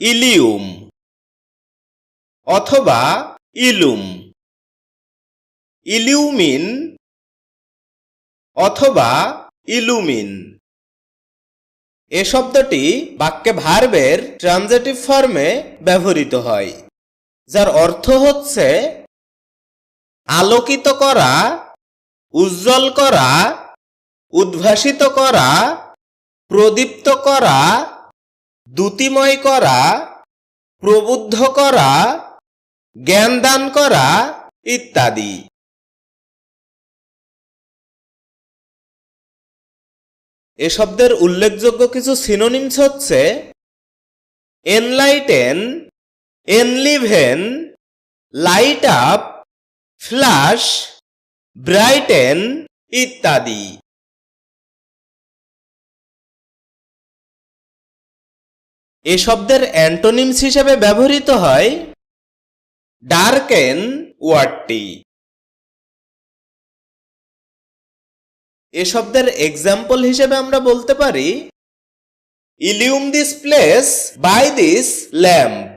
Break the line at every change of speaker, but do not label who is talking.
ইলিউম অথবা ইলুম। ইলিউমিন অথবা ইলুমিন। এ শব্দটি বাক্যে ভার্বের ট্রানজেটিভ ফর্মে ব্যবহৃত হয়, যার অর্থ হচ্ছে আলোকিত করা, উজ্জ্বল করা, উদ্ভাসিত করা, প্রদীপ্ত করা দ্যুতিময় করা, প্রবুদ্ধ করা জ্ঞান দান করা ইত্যাদি। এ শব্দের উল্লেখযোগ্য কিছু সিনোনিমস হচ্ছে enlighten enliven light up flash brighten ইত্যাদি। এ শব্দের অ্যান্টোনিমস হিসেবে ব্যবহৃত হয় ডার্কেন ওয়ার্ডটি এ শব্দের এক্সাম্পল হিসেবে আমরা বলতে পারি, illume this place by this lamp.